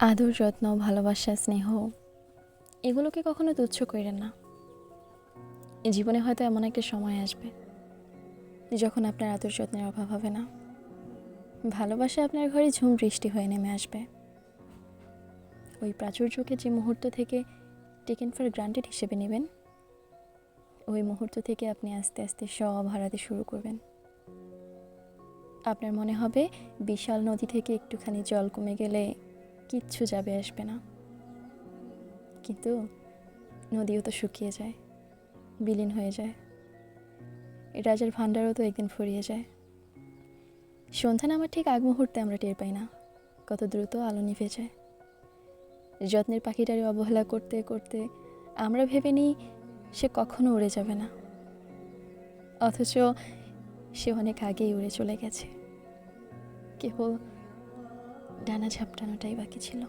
আদর যত্ন, ভালোবাসা, স্নেহ, এগুলোকে কখনো তুচ্ছ করেন না। জীবনে হয়তো এমন একটা সময় আসবে যখন আপনার আদর যত্নের অভাব হবে না। ভালোবাসা আপনার ঘরে ঝুম বৃষ্টি হয়ে নেমে আসবে। ওই প্রাচুর্যকে যে মুহূর্ত থেকে টেকেন ফর গ্রান্টেড হিসেবে নেবেন, ওই মুহূর্ত থেকে আপনি আস্তে আস্তে সব হারাতে শুরু করবেন। আপনার মনে হবে বিশাল নদী থেকে একটুখানি জল কমে গেলে কিচ্ছু যাবে আসবে না। কিন্তু নদীও তো শুকিয়ে যায়, বিলীন হয়ে যায়। রাজার ভাণ্ডারও তো একদিন ফুরিয়ে যায়। সন্ধ্যা নামার ঠিক আগ মুহূর্তে আমরা টের পাই না, কত দ্রুত আলো নিভে যায়। যত্নের পাখিটারে অবহেলা করতে করতে আমরা ভেবে নিই সে কখনো উড়ে যাবে না। অথচ সে অনেক আগেই উড়ে চলে গেছে। কেবল ডানা ঝাপটানোটাই বাকি ছিল।